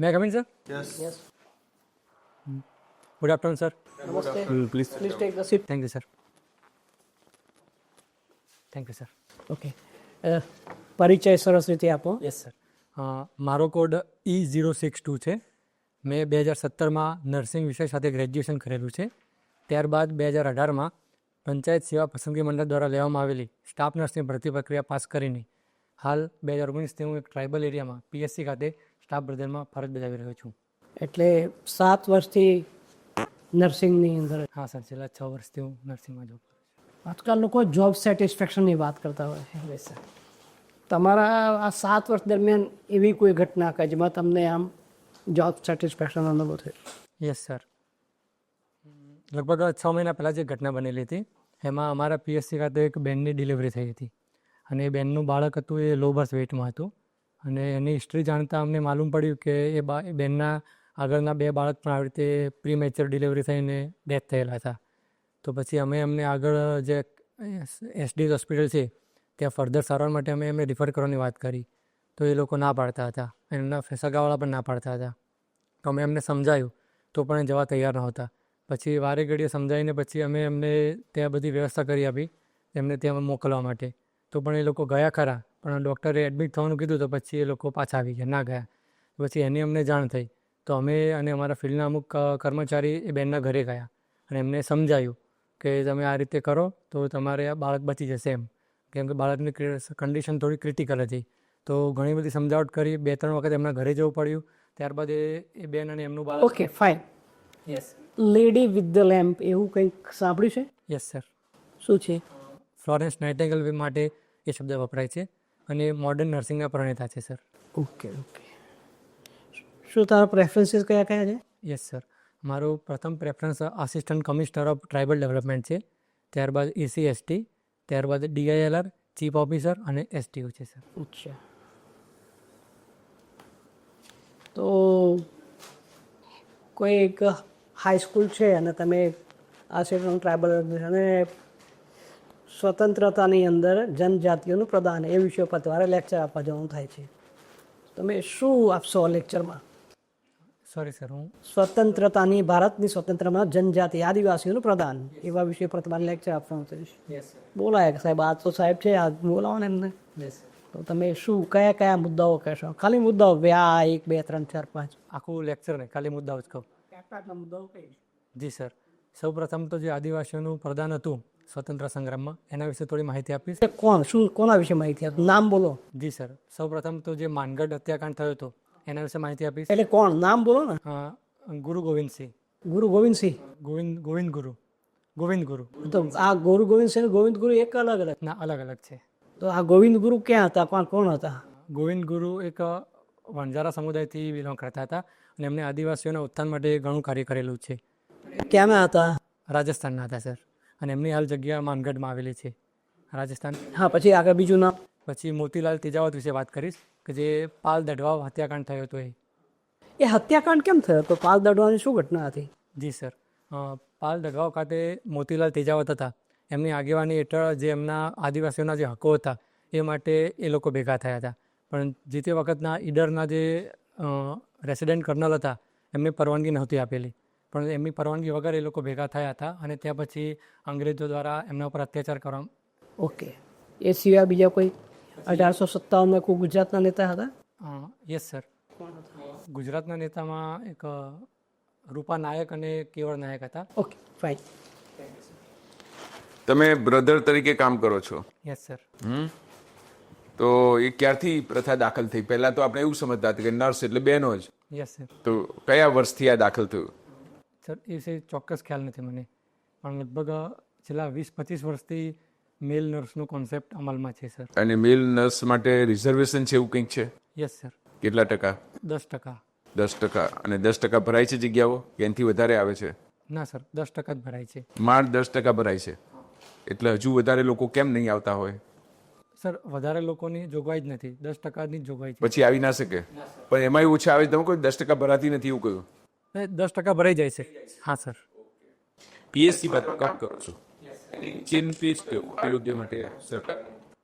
May coming sir Yes. Good afternoon sir Namaste. Please Please take the seat. Thank you sir thank you sir Okay. Uh, પરિચય સરસ રીતે આપો yes sir મારો code E zero six two છે. મેં બે હજાર સત્તરમાં નર્સિંગ વિષય સાથે ગ્રેજ્યુએશન કરેલું છે. ત્યારબાદ બે હજાર અઢારમાં પંચાયત સેવા પસંદગી મંડળ દ્વારા લેવામાં આવેલી સ્ટાફ નર્સની ભરતી પ્રક્રિયા પાસ કરીને હાલ બે હજાર ઓગણીસથી હું એક ટ્રાઇબલ એરિયામાં પીએસસી ખાતે સ્ટાફ બ્રધરમાં ફરજ બજાવી રહ્યો છું. એટલે સાત વર્ષથી નર્સિંગની અંદર હા સર છેલ્લા છ વર્ષથી હું નર્સિંગમાં જોબ કરું છું. આજકાલ લોકો જોબ સેટિસ્ફેક્શનની વાત કરતા હોય છે. તમારા આ સાત વર્ષ દરમિયાન એવી કોઈ ઘટના કે જેમાં તમને આમ જોબ સેટિસ્ફેક્શન અનુભવ થયો? Yes sir. લગભગ છ મહિના પહેલાં જે ઘટના બનેલી હતી એમાં અમારા પીએસસી ખાતે એક બેનની ડિલિવરી થઈ હતી. અને એ બેનનું બાળક હતું એ લો બર્થ વેઇટમાં હતું. અને એની હિસ્ટ્રી જાણતા અમને માલુમ પડ્યું કે એ બા, એ બેનના આગળના બે બાળક પણ આવી રીતે પ્રી મેચ્યોર ડિલિવરી થઈને ડેથ થયેલા હતા. તો પછી અમે એમને આગળ જે એસડી હોસ્પિટલ છે, ત્યાં ફર્ધર સારવાર માટે અમે એમને રિફર કરવાની વાત કરી. તો એ લોકો ના પાડતા હતા. એમના સગાવાળા પણ ના પાડતા હતા. તો અમે એમને સમજાયું, તો પણ જવા તૈયાર નહોતા. પછી વારે ઘડીએ સમજાવીને પછી અમે એમને ત્યાં બધી વ્યવસ્થા કરી આપી, એમને ત્યાં મોકલવા માટે. તો પણ એ લોકો ગયા ખરા. પણ ડૉક્ટરે એડમિટ થવાનું કીધું તો પછી એ લોકો પાછા આવી ગયા. ના ગયા. પછી એની અમને જાણ થઈ. તો અમે અને અમારા ફિલ્ડના અમુક કર્મચારી એ બેનના ઘરે ગયા. અને એમને સમજાયું કે તમે આ રીતે કરો તો તમારે આ બાળક બચી જશે એમ. કેમ કે બાળકની કન્ડિશન થોડી ક્રિટિકલ હતી. તો ઘણી બધી સમજાવટ કરી. બે ત્રણ વખત એમના ઘરે જવું પડ્યું. ત્યારબાદ એ એ બેન અને એમનું બાળક okay fine yes lady with the lamp એવું કંઈક સાંભળ્યું છે? યસ સર શું છે? ફ્લોરેન્સ નાઇટેગલ માટે એ શબ્દ વપરાય છે. અને મોડર્ન નર્સિંગના પ્રણેતા છે સર ઓકે ઓકે શું તારા પ્રેફરન્સીસ કયા કયા છે? યસ સર મારું પ્રથમ preference assistant commissioner of tribal development છે. ત્યારબાદ એસી એસટી ત્યારબાદ ડીઆઈએલઆર ચીફ ઓફિસર અને એસટીયુ છે સર અચ્છા. તો કોઈ એક હાઈસ્કૂલ છે અને તમે આ સેટનું ટ્રાઇબલ અને સ્વતંત્રતાની અંદર જનજાતિઓનું પ્રદાન એ વિષય પર તમારે લેક્ચર આપવા જવાનું થાય છે. તમે શું આપશો લેક્ચરમાં સોરી સર હું સ્વતંત્રતાની ભારતની સ્વતંત્રમાં જનજાતિ આદિવાસીઓનું પ્રદાન એવા વિષય પર તમારે લેક્ચર આપવાનું યસ બોલાય સાહેબ આ તો સાહેબ છે આ બોલાવો ને એમને યસ તો તમે શું કયા કયા મુદ્દાઓ કહેશો? ખાલી મુદ્દાઓ બે આ એક બે ત્રણ ચાર પાંચ. આખું લેક્ચર ને ખાલી મુદ્દાઓ જ કહું. મુદ્દાઓ કઈ જી સર સૌ પ્રથમ તો જે આદિવાસીઓનું પ્રદાન હતું સ્વતંત્ર સંગ્રામમાં. એના વિશે થોડી માહિતી આપીશ. કોણ? શું કોના વિશે માહિતી આપી? નામ બોલો. જી સર. સૌ પ્રથમ તો જે માનગઢ હત્યાકાંડ થયો હતો એના વિશે માહિતી આપીશ. એટલે કોણ? નામ બોલો ને. ગુરુ ગોવિંદસિંહ ગુરુ ગોવિંદસિંહ ગોવિંદ ગોવિંદ ગુરુ. ગોવિંદ ગુરુ. તો આ ગુરુ ગોવિંદસિંહ ગોવિંદ ગુરુ એક અલગ અલગ? ના અલગ અલગ છે. તો આ ગોવિંદ ગુરુ ક્યાં હતા? કોણ કોણ હતા? ગોવિંદ ગુરુ એક વણઝારા સમુદાયથી બિલોંગ કરતા હતા અને એમને આદિવાસીઓના ઉત્થાન માટે ઘણું કાર્ય કરેલું છે. ક્યાં હતા? રાજસ્થાનના હતા સર. અને એમની હાલ જગ્યા માનગઢમાં આવેલી છે રાજસ્થાન. હા પછી આગળ બીજું નામ? પછી મોતીલાલ તેજાવત વિશે વાત કરીશ કે જે પાલ દઢવાવ હત્યાકાંડ થયો હતો એ. એ હત્યાકાંડ કેમ થયો? તો પાલ દડવાની શું ઘટના હતી? જી સર. પાલ દઢવાવ ખાતે મોતીલાલ તેજાવત હતા. એમની આગેવાની હેઠળ જે એમના આદિવાસીઓના જે હકો હતા એ માટે એ લોકો ભેગા થયા હતા. પણ જે તે વખતના ઈડરના જે રેસિડેન્ટ કર્નલ હતા એમને પરવાનગી નહોતી આપેલી. પણ એમની પરવાનગી વગર એ લોકો ભેગા થયા હતા અને ત્યાં પછી અંગ્રેજો દ્વારા એમના ઉપર અત્યાચાર કરવા ઓકે. એ સિવાય બીજા કોઈ અઢારસો સત્તાવનમાં કોઈ ગુજરાતના નેતા હતા? Yes sir. ગુજરાતના નેતામાં એક રૂપા નાયક અને કેવળ નાયક હતા. Okay fine. તમે બ્રધર તરીકે કામ કરો છો? Yes sir. તો એ ક્યારથી પ્રથા દાખલ થઈ? પહેલા તો આપણે એવું સમજતા હતા કે નર્સ એટલે બહેનો જ. Yes sir. તો કયા વર્ષથી આ દાખલ થયું? સર એ વિશે ચોક્કસ ખ્યાલ નથી મને. પણ લગભગ છેલ્લા વીસ પચીસ વર્ષથી મેલ નર્સનો કોન્સેપ્ટ અમલમાં છે સર. અને મેલ નર્સ માટે રિઝર્વેશન છે એવું કંઈક છે? Yes sir. કેટલા ટકા? દસ ટકા. દસ ટકા. અને દસ ટકા ભરાય છે જગ્યાઓ? કે એનાથી વધારે આવે છે? ના સર. દસ ટકા જ ભરાય છે. માળ દસ ટકા ભરાય છે. એટલે હજુ વધારે લોકો કેમ નહીં આવતા હોય? સર વધારે લોકોની જોગવાઈ જ નથી. દસ ટકાની જોગવાઈ છે. પછી આવી ના શકે. પણ એમાંય ઓછા આવે છે. તમે કોઈ દસ ટકા ભરાતી નથી એવું કહ્યું? દસ ટકા ભરાઈ જાય છે. હા સર. પીએસસી પર કામ કરો છો. ચીન ફીસ આરોગ્ય માટે સરકાર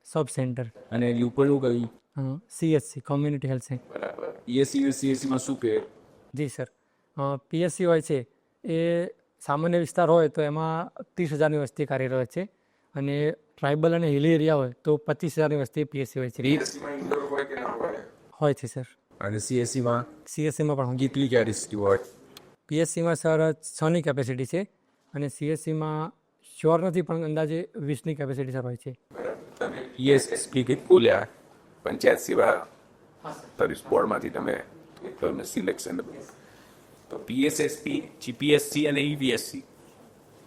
સબ સેન્ટર અને ઉપરનું કયું સીએચસી કોમ્યુનિટી હેલ્થ સેન્ટર બરાબર. પીએસસી માં શું કે જી સર. પીએસસી હોય છે એ સામાન્ય વિસ્તાર હોય તો એમાં ત્રીસ હજારની વસ્તી કાર્યરત છે. અને ટ્રાઇબલ અને હિલી એરિયા હોય તો પચીસ હજારની વસ્તી પીએસસી હોય છે. હોય છે સર. અને સીએસસીમાં સીએસસીમાં પણ કેટલી કેપેસિટી હોય? પીએસસીમાં સર છની કેપેસિટી છે અને સીએસસીમાં શ્યોર નથી પણ અંદાજે વીસની કેપેસિટી સર હોય છે. તમે પીએસએસપી કે બોલ્યા? પંચાયત સેવા સર્વિસ બોર્ડમાંથી તમે સિલેક્શન તો પીએસએસપી જીપીએસસી અને E ઈવીએસસી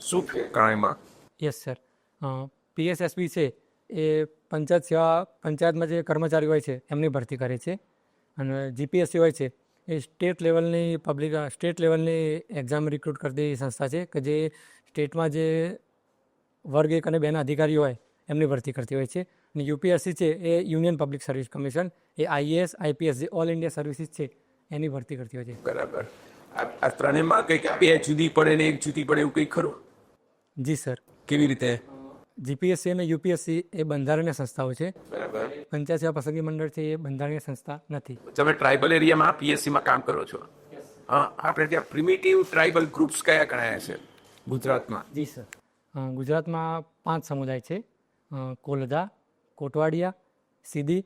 શું છે કાયમાં યસ સર પીએસએસબી છે એ પંચાયત સેવા પંચાયતમાં જે કર્મચારી હોય છે એમની ભરતી કરે છે. અને જીપીએસસી હોય છે એ સ્ટેટ લેવલની પબ્લિક સ્ટેટ લેવલની એક્ઝામ રિક્રુટ કરતી સંસ્થા છે કે જે સ્ટેટમાં જે વર્ગ એક અને બેના અધિકારીઓ હોય એમની ભરતી કરતી હોય છે. અને યુપીએસસી છે એ યુનિયન પબ્લિક સર્વિસ કમિશન એ આઈએએસ આઈપીએસ જે ઓલ ઇન્ડિયા સર્વિસીસ છે એની ભરતી કરતી હોય છે. બરાબર. આ ત્રણેયમાં કંઈક બે જુદી પડે ને એક જુદી પડે એવું કંઈક ખરું? જી સર. કેવી રીતે? જીપીએસસી અને યુપીએસસી એ બંધારણીય સંસ્થાઓ છે. પંચાયત સેવા પસંદગી મંડળ છે એ બંધારણીય સંસ્થા નથી. તમે ટ્રાઇબલ એરિયામાં પીએસસીમાં કામ કરો છો? હા આપણે ત્યાં પ્રિમિટિવ ટ્રાઇબલ ગ્રુપ્સ કયા કયા છે? ગુજરાતમાં. જી સર ગુજરાતમાં પાંચ સમુદાય છે. કોલધા કોલદા કોટવાડિયા સીધી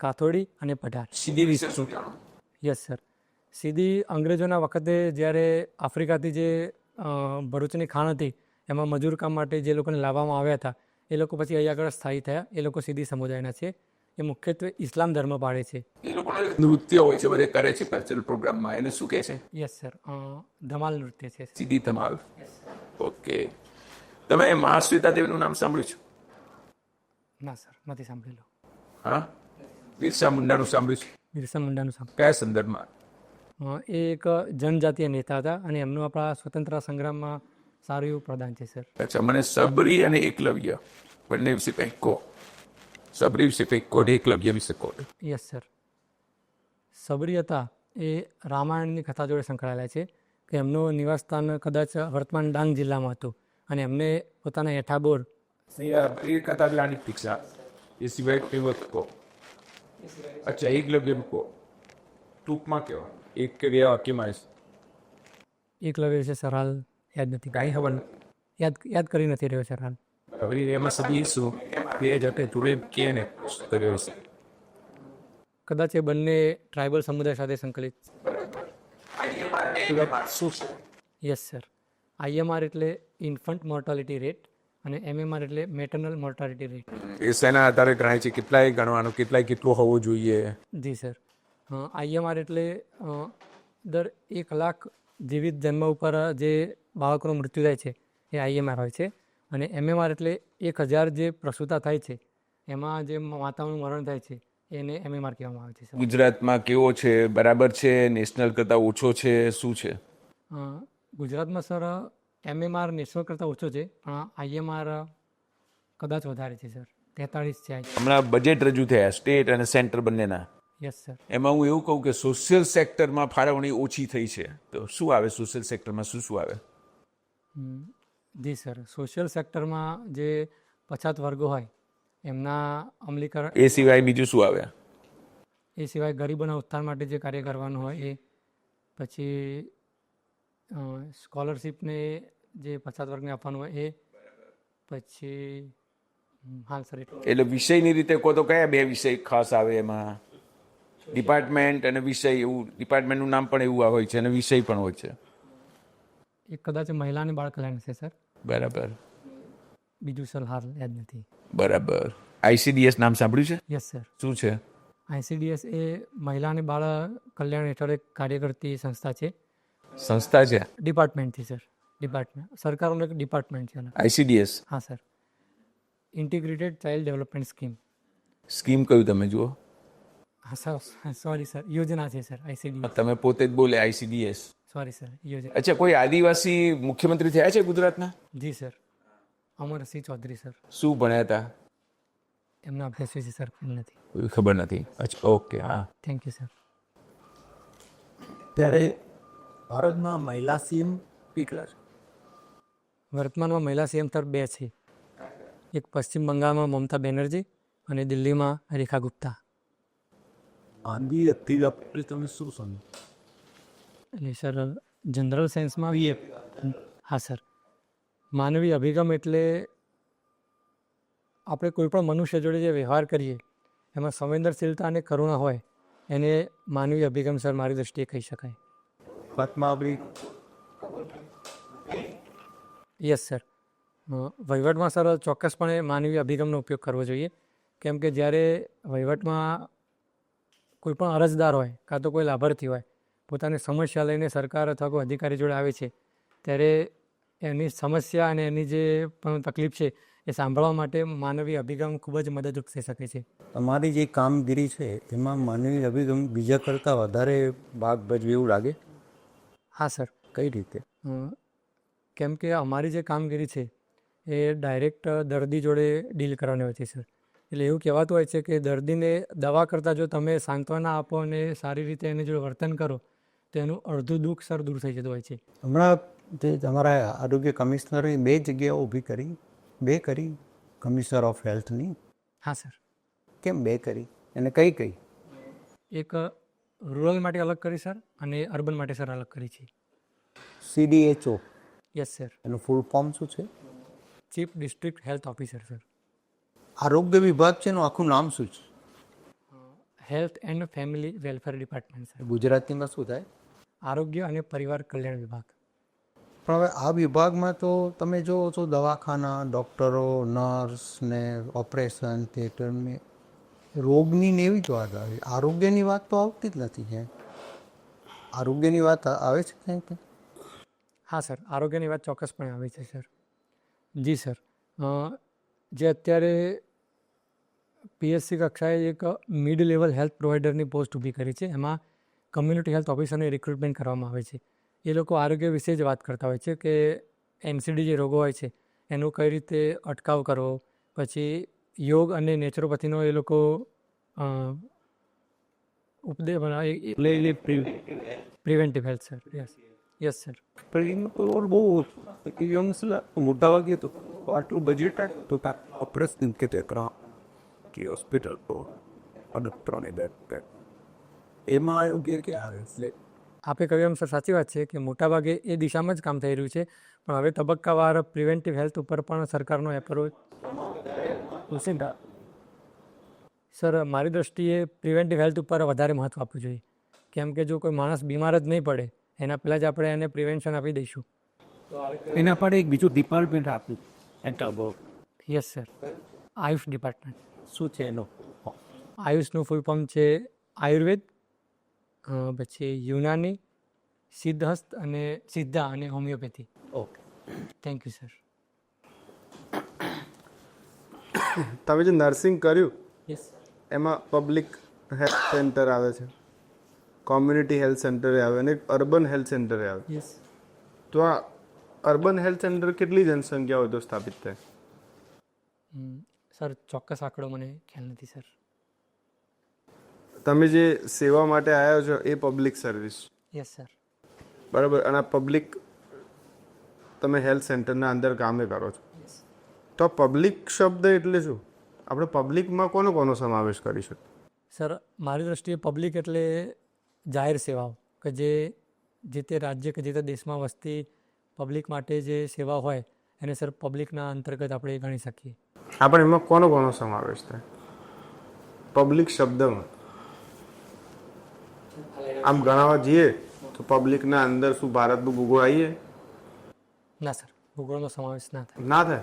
કાથોડી અને પઢાર સીધી વિશે શું યસ સર સીધી અંગ્રેજોના વખતે જ્યારે આફ્રિકાથી જે ભરૂચની ખાણ હતી એમાં મજૂર કામ માટે જે લોકોને લાવવામાં આવ્યા હતા એ લોકો પછી અહીં આગળ સ્થાયી થયા. એ લોકો સીધી સમુદાયના છે. એ મુખ્યત્વે ઇસ્લામ ધર્મ પાળે છે. એ લોકો નૃત્ય હોય છે બધે કરે છે કલ્ચરલ પ્રોગ્રામમાં એને શું કહે છે? યસ સર ધમાલ નૃત્ય છે સીધી ધમાલ. ઓકે. તમે મહાશ્વેતા દેવીનું નામ સાંભળ્યું છે? ના સર નથી સાંભળેલું. હા? બિરસા મુંડાનું સાંભળ્યું છે? બિરસા મુંડાનું સાંભળ્યું. કયા સંદર્ભમાં? એ એક જનજાતીય નેતા હતા અને એમનું આપણા સ્વતંત્ર સંગ્રામમાં સારું એવું પ્રદાન છે સર. અચ્છા મને સબરી અને એકલવ્ય બંને વિશે કંઈક કહો. સબરી વિશે કંઈક કહો એકલવ્ય વિશે કહો. Yes sir. સબરી હતા એ રામાયણની કથા જોડે સંકળાયેલા છે કે એમનું નિવાસસ્થાન કદાચ વર્તમાન ડાંગ જિલ્લામાં હતું અને એમને પોતાના હેઠાબોર એ કથા લાની પરીક્ષા એ સિવાય કઈ કહો. અચ્છા એકલવ્ય કહો. ટૂંકમાં કહેવા. એક કે બે વાક્યમાં એકલવ્ય છે સર હાલ. યાદ નથી. કાંઈ ખબર યાદ યાદ કરી નથી રહ્યો સર રાન હવે એમાં સદી શું બે જતે જોડે કે ને કર્યો છે કદાચ એ બંને ટ્રાઇબલ સમુદાય સાથે સંકલિત. યસ સર આઈએમઆર એટલે ઇન્ફન્ટ મોર્ટાલિટી રેટ અને એમએમઆર એટલે મેટર્નલ મોર્ટાલિટી રેટ એ શેના આધારે ગણાય છે? કેટલાય ગણવાનું કેટલાય કેટલું હોવું જોઈએ? જી સર આઈએમઆર એટલે દર એક લાખ જીવિત જન્મ ઉપર જે બાળકોનું મૃત્યુ થાય છે એ આઈએમઆર હોય છે. અને એમએમઆર એટલે એક હજાર જે પ્રસૂતા થાય છે એમાં જે માતાઓનું મરણ થાય છે એને એમએમઆર કહેવામાં આવે છે ગુજરાતમાં કેવો છે બરાબર છે નેશનલ કરતાં ઓછો છે શું છે? ગુજરાતમાં સર એમએમઆર નેશનલ કરતાં ઓછો છે પણ આઈએમઆર કદાચ વધારે છે સર. તેતાળીસ છે હમણાં બજેટ રજૂ થયા સ્ટેટ અને સેન્ટર બંનેના. યસ સર એમાં હું એવું કહું કે સોશિયલ સેક્ટરમાં ફાળવણી ઓછી થઈ છે. તો શું આવે સોશિયલ સેક્ટરમાં શું શું આવે? જી સર. સોશિયલ સેક્ટરમાં જે પછાત વર્ગો હોય એમના અમલીકરણ એ સિવાય બીજું શું આવે? એ સિવાય ગરીબોના ઉત્થાન માટે જે કાર્ય કરવાનું હોય એ પછી સ્કોલરશીપને જે પછાત વર્ગને આપવાનું હોય એ પછી હા હાલ સર એટલે. વિષયની રીતે કહો તો કયા બે વિષય ખાસ આવે એમાં? ડિપાર્ટમેન્ટ અને વિષય એવું ડિપાર્ટમેન્ટનું નામ પણ એવું હોય છે અને વિષય પણ હોય છે. એક કદાચ મહિલા અને બાળ કલ્યાણ છે સર. બરાબર. બીજું સર હાલ યાદ નથી. બરાબર. આઈસીડીએસ નામ સાંભળ્યું છે? Yes sir. શું છે? આઈસીડીએસ એ મહિલા અને બાળ કલ્યાણ હેઠળ એક કાર્ય કરતી સંસ્થા છે. સંસ્થા છે? ડિપાર્ટમેન્ટથી સર. ડિપાર્ટમેન્ટ. સરકારનું એક ડિપાર્ટમેન્ટ છે આઈસીડીએસ હા sir. Integrated child development scheme. Scheme કયું તમે જુઓ? સર. Sorry sir. યોજના છે સર આઈસીડી તમે પોતે જ બોલે આઈસીડીએસ સોરી સર. યોજના. અચ્છા કોઈ આદિવાસી મુખ્યમંત્રી થયા છે ગુજરાતના? જી સર. અમરસિંહ ચૌધરી સર. શું ભણ્યા હતા? એમના અભ્યાસ વિશે સર નથી. કોઈ ખબર નથી. અચ્છા ઓકે હા. Thank you sir. ત્યારે ભારતમાં મહિલા સીએમ કેટલા છે વર્તમાનમાં મહિલા સીએમ તર બે છે. એક પશ્ચિમ બંગાળમાં મમતા બેનર્જી અને દિલ્હીમાં રેખા ગુપ્તા. આંધી હતી આપણે તમે શું સમજો? એટલે સર જનરલ સેન્સમાં હા સર. માનવી અભિગમ એટલે આપણે કોઈ પણ મનુષ્ય જોડે જે વ્યવહાર કરીએ એમાં સંવેદનશીલતા અને કરુણા હોય એને માનવી અભિગમ સર મારી દૃષ્ટિએ કહી શકાય. વાતમાં આપણી યસ સર વહીવટમાં સર ચોક્કસપણે માનવી અભિગમનો ઉપયોગ કરવો જોઈએ. કેમ કે જ્યારે વહીવટમાં કોઈ પણ અરજદાર હોય કાં તો કોઈ લાભાર્થી હોય પોતાની સમસ્યા લઈને સરકાર અથવા કોઈ અધિકારી જોડે આવે છે ત્યારે એની સમસ્યા અને એની જે પણ તકલીફ છે એ સાંભળવા માટે માનવી અભિગમ ખૂબ જ મદદરૂપ થઈ શકે છે. તમારી જે કામગીરી છે એમાં માનવી અભિગમ બીજા કરતાં વધારે ભાગ ભજવે એવું લાગે? હા સર. કઈ રીતે? કેમ કે અમારી જે કામગીરી છે એ ડાયરેક્ટ દર્દી જોડે ડીલ કરવાની હોય છે સર. એટલે એવું કહેવાતું હોય છે કે દર્દીને દવા કરતાં જો તમે સાંત્વના આપો અને સારી રીતે એને જો વર્તન કરો તો એનું અડધું દુઃખ સર દૂર થઈ જતું હોય છે. હમણાં જે તમારા આરોગ્ય કમિશનરે બે જગ્યાઓ ઊભી કરી બે કરી કમિશનર ઓફ હેલ્થની? હા સર. કેમ બે કરી? અને કઈ કઈ? એક રૂરલ માટે અલગ કરી સર અને અર્બન માટે સર અલગ કરી છે. CDHO yes sir. એનું ફૂલ ફોર્મ શું છે? Chief district health officer sir. આરોગ્ય વિભાગ છે એનું આખું નામ શું છે? Health and family welfare department sir. ગુજરાતીમાં શું થાય? આરોગ્ય અને પરિવાર કલ્યાણ વિભાગ. પણ હવે આ વિભાગમાં તો તમે જો છો દવાખાના ડૉક્ટરો નર્સ ને ઓપરેશન થિયેટરને રોગની ને એવી જ વાત આવે. આરોગ્યની વાત તો આવતી જ નથી ક્યાંય. આરોગ્યની વાત આવે છે ક્યાંય પણ? હા સર. આરોગ્યની વાત ચોક્કસપણે આવે છે સર. જી સર. જે અત્યારે પીએસસી કક્ષાએ એક મિડ લેવલ હેલ્થ પ્રોવાઈડરની પોસ્ટ ઊભી કરી છે. એમાં કમ્યુનિટી હેલ્થ ઓફિસરની રિક્રુટમેન્ટ કરવામાં આવે છે. એ લોકો આરોગ્ય વિશે જ વાત કરતા હોય છે કે એમસીડી જે રોગો હોય છે એનો કઈ રીતે અટકાવ કરવો? પછી યોગ અને નેચરોપથીનો એ લોકો ઉપદેશ preventive health sir yes yes sir પણ એનો બહુ મોટા વાગે તો आटલું બજેટ તો ઓપરેશન કે તે કરા કે હોસ્પિટલ તો અડત્રોને બેટ એમાં એવું કે કે આવે? એટલે આપે કહ્યું એમ સર સાચી વાત છે કે મોટાભાગે એ દિશામાં જ કામ થઈ રહ્યું છે પણ હવે તબક્કાવાર પ્રિવેન્ટિવ હેલ્થ ઉપર પણ સરકારનો એપ્રોચ સર મારી દ્રષ્ટિએ પ્રિવેન્ટિવ હેલ્થ ઉપર વધારે મહત્ત્વ આપવું જોઈએ. કેમ કે જો કોઈ માણસ બીમાર જ નહીં પડે એના પહેલાં જ આપણે એને પ્રિવેન્શન આપી દઈશું. એના પર એક બીજું ડિપાર્ટમેન્ટ આપ્યું enter yes sir Ayush department શું છે એનો? આયુષનું ફૂલ ફોર્મ છે આયુર્વેદ અ, પછી યુનાની સિદ્ધહસ્ત અને સિદ્ધા અને homeopathy okay thank you sir તમે જે નર્સિંગ કર્યું યસ એમાં પબ્લિક હેલ્થ સેન્ટર આવે છે. કોમ્યુનિટી હેલ્થ સેન્ટર આવે અને અર્બન હેલ્થ સેન્ટર આવે. યસ તો આ અર્બન હેલ્થ સેન્ટર કેટલી જનસંખ્યા વધુ સ્થાપિત થાય? સર ચોક્કસ આંકડો મને ખ્યાલ નથી સર. તમે જે સેવા માટે આવ્યા છો એ પબ્લિક સર્વિસ યસ સર બરાબર અને આ પબ્લિક તમે હેલ્થ સેન્ટરના અંદર કામે કરો છો. તો પબ્લિક શબ્દ એટલે શું? આપણે પબ્લિકમાં કોનો કોનો સમાવેશ કરીશું સર મારી દ્રષ્ટિએ પબ્લિક એટલે જાહેર સેવાઓ કે જે જે તે રાજ્ય કે જે તે દેશમાં વસતી પબ્લિક માટે જે સેવા હોય એને સર પબ્લિકના અંતર્ગત આપણે ગણી શકીએ. આપણે એમાં કોનો કોનો સમાવેશ થાય? પબ્લિક શબ્દમાં. આમ ગણાવવા જઈએ તો પબ્લિકના અંદર શું ભારતનું ભૂગોળ આવીએ ના સર ભૂગોળનો સમાવેશ ના થાય. ના થાય?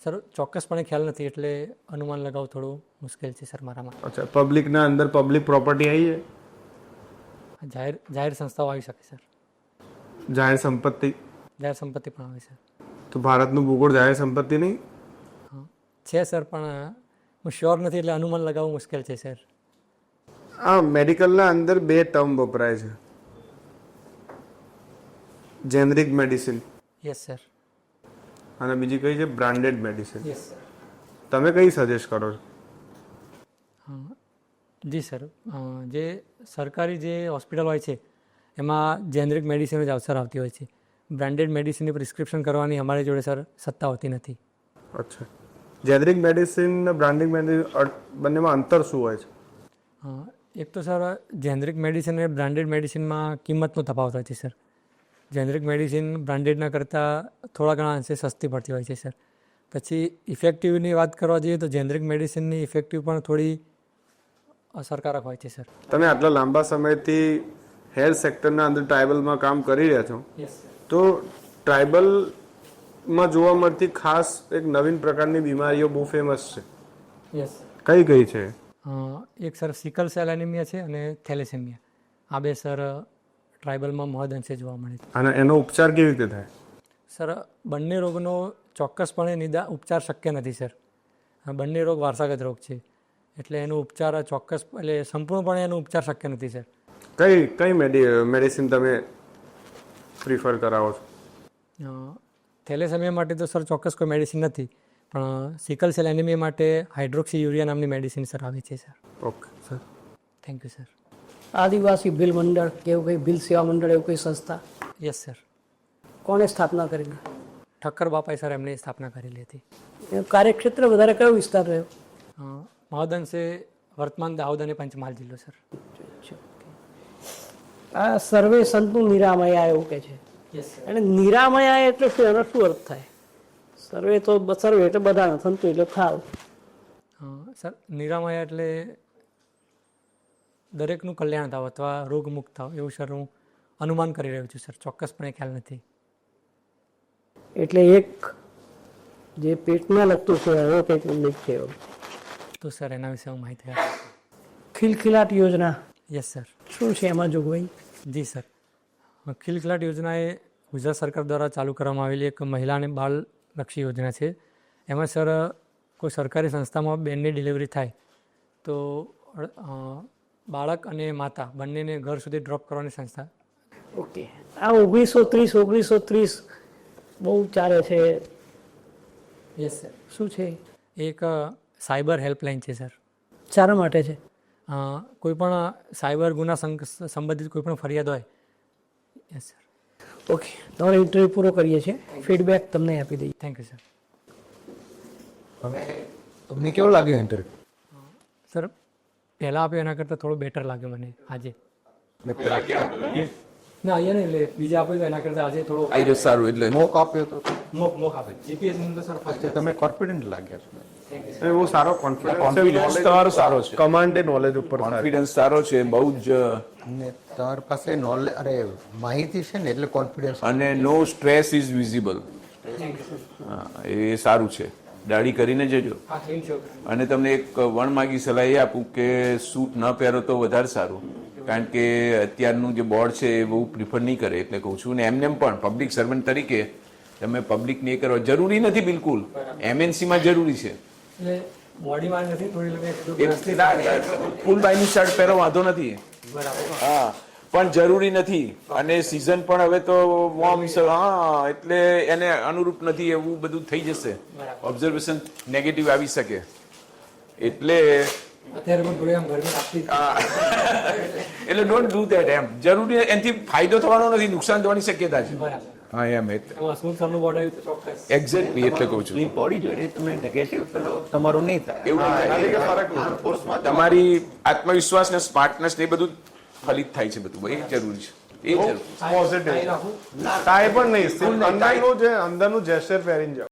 સર ચોક્કસપણે ખ્યાલ નથી એટલે અનુમાન લગાવવું થોડું મુશ્કેલ છે સર મારા માટે અચ્છા પબ્લિકના અંદર પબ્લિક પ્રોપર્ટી આવીએ જાહેર જાહેર સંસ્થાઓ આવી શકે સર. જાહેર સંપત્તિ. જાહેર સંપત્તિ પણ આવે સર તો ભારતનું ભૂગોળ જાહેર સંપત્તિ નહીં? છે સર પણ હું શ્યોર નથી એટલે અનુમાન લગાવવું મુશ્કેલ છે સર. આ મેડિકલના અંદર બે ટર્મ વપરાય છે. Generic medicine. યસ સર અને બીજી કઈ છે? Branded medicine. યસ તમે કઈ સજેસ્ટ કરો છો? જી સર. જે સરકારી જે હોસ્પિટલ હોય છે એમાં જેનરિક મેડિસિન જ અવસર આવતી હોય છે. બ્રાન્ડેડ મેડિસિનની પ્રિસ્ક્રિપ્શન કરવાની અમારી જોડે સર સત્તા હોતી નથી. અચ્છા. જેનરિક મેડિસિન બ્રાન્ડિંગ મેડિસિન બંનેમાં અંતર શું હોય છે? એક તો સર જેનરિક મેડિસિન અને બ્રાન્ડેડ મેડિસિનમાં કિંમતનો તફાવત હોય છે સર જેનરિક મેડિસિન બ્રાન્ડેડના કરતાં થોડા ઘણા અંશે સસ્તી પડતી હોય છે સર પછી ઇફેક્ટિવની વાત કરવા જઈએ તો જેનરિક મેડિસિનની ઇફેક્ટિવ પણ થોડી અસરકારક હોય છે સર તમે આટલા લાંબા સમયથી હેલ્થ સેક્ટરના અંદર ટ્રાઇબલમાં કામ કરી રહ્યા છો? તો ટ્રાઇબલમાં જોવા મળતી ખાસ એક નવીન પ્રકારની બીમારીઓ બહુ ફેમસ છે. યસ કઈ કઈ છે? એક સર સિકલ સેલ એનિમિયા છે અને થેલેસેમિયા. આ બે સર ટ્રાઇબલમાં મહદ અંશે જોવા મળે છે. અને એનો ઉપચાર કેવી રીતે થાય? સર બંને રોગનો ચોક્કસપણે નિદા ઉપચાર શક્ય નથી સર. બંને રોગ વારસાગત રોગ છે. એટલે એનો ઉપચાર ચોક્કસ એટલે સંપૂર્ણપણે એનો ઉપચાર શક્ય નથી સર. કઈ કઈ મેડિ મેડિસિન તમે પ્રિફર કરાવો છો? થેલેસેમિયા માટે તો સર ચોક્કસ કોઈ મેડિસિન નથી પણ સિકલ સેલ એનિમિયા માટે હાઇડ્રોક્સી યુરિયા નામની મેડિસિન સર આવે છે sir. Okay. Sir. Thank you sir. Adivasi bill મંડળ કે એવું કંઈ બિલ સેવા મંડળ એવું કોઈ સંસ્થા? Yes sir. કોણે સ્થાપના કરેલી? ઠક્કર બાપાએ સર એમની સ્થાપના કરેલી હતી. એનું કાર્યક્ષેત્ર વધારે કયો વિસ્તાર રહ્યો? અ, મહદ અંશે વર્તમાન દાહોદ અને પંચમહાલ જિલ્લો સર. આ સર્વે સંતનું નિરામયા એવું કે છે. યસ અને નિરામયા એટલે શું? એનો શું અર્થ થાય? સર્વે તો સર્વે એટલે બધાનો સંતુ એટલે થાવ. સર નિરામયા એટલે દરેકનું કલ્યાણ થાવ અથવા રોગમુક્ત થાવ એવું સર હું અનુમાન કરી રહ્યો છું સર. ચોક્કસપણે ખ્યાલ નથી. એટલે એક જે પેટમાં લગતું છે એનો કંઈક ઉલ્લેખ છે તો સર એના વિશે હું માહિતી ખિલખિલાટ યોજના. યસ સર શું છે એમાં જોગવાઈ? જી સર. ખિલખિલાટ યોજના એ ગુજરાત સરકાર દ્વારા ચાલુ કરવામાં આવેલી એક મહિલા અને બાળ લક્ષી યોજના છે. એમાં સર કોઈ સરકારી સંસ્થામાં બેનની ડિલિવરી થાય તો બાળક અને માતા બંનેને ઘર સુધી ડ્રોપ કરવાની સંસ્થા. ઓકે. આ ઓગણીસો ત્રીસ ઓગણીસો ત્રીસ બહુ ચાલે છે. Yes sir. શું છે? એક સાયબર હેલ્પલાઇન છે સર. શાના માટે છે? અ, કોઈ પણ સાયબર ગુના સંબંધિત કોઈ પણ ફરિયાદ હોય. યસ સર ઓકે તમારો ઇન્ટરવ્યૂ પૂરો કરીએ છીએ. ફીડબેક તમને આપી દઈએ. થેન્ક યુ સર તમને કેવો લાગ્યો ઇન્ટરવ્યુ સર પહેલાં આપ્યો એના કરતાં થોડો બેટર લાગ્યો મને આજે. ના અહીંયા નહીં એટલે બીજા આપ્યો તો એના કરતાં આજે થોડો આઈ સારું એટલે મોક આપ્યો તો. મોક મોક આપે. જીપીએસ સર ફર્સ્ટ તમે કોન્ફિડન્ટ લાગ્યા છો. એ બહુ સારો કોન્ફિડન્સ સ્તર સારો છે. કમાન્ડ એ નોલેજ ઉપર કોન્ફિડન્સ સારો છે બહુ જ અને તાર પાસે નોલેજ અરે માહિતી છે ને એટલે કોન્ફિડન્સ અને નો સ્ટ્રેસ ઇઝ વિઝિબલ એ સારું છે. દાઢી કરીને જજો. અને તમને એક વણમાગી સલાહ એ આપું કે સૂટ ન પહેરો તો વધારે સારું. કારણ કે અત્યારનું જે બોર્ડ છે એ બહુ પ્રિફર નહીં કરે એટલે કહું છું. ને એમને પણ પબ્લિક સર્વન્ટ તરીકે તમે પબ્લિકને એ કરો. જરૂરી નથી બિલકુલ. એમએનસીમાં જરૂરી છે. એટલે બોડીમાં નથી થોડી બાયનું શર્ટ પહેરો વાંધો નથી. બરાબર. હા પણ જરૂરી નથી. અને સિઝન પણ હવે તો વોર્મ હા એટલે એને અનુરૂપ નથી એવું બધું થઈ જશે. ઓબ્ઝર્વેશન નેગેટિવ આવી શકે. એટલે એટલે ડોન્ટ ડુ ધેટ એમ. જરૂરી એનાથી ફાયદો થવાનો નથી નુકસાન થવાની શક્યતા છે. બરાબર. હા એમ એ એમાં સ્મૂથ સરનું આવ્યું તો એક્ઝેક્ટલી એટલે કહું છું. બોડી જોઈએ તમે નેગેટિવ તમારું નહીં થાય. એવું નહીં તમારી આત્મવિશ્વાસ ને સ્માર્ટનેસ ને એ બધું ફલિત થાય છે બધું. એ જરૂરી છે. એ જરૂરી પોઝિટિવ કાંઈ પણ નહીં. અંદરનું જે અંદરનું જેસ્ચર પહેરીને જાઓ.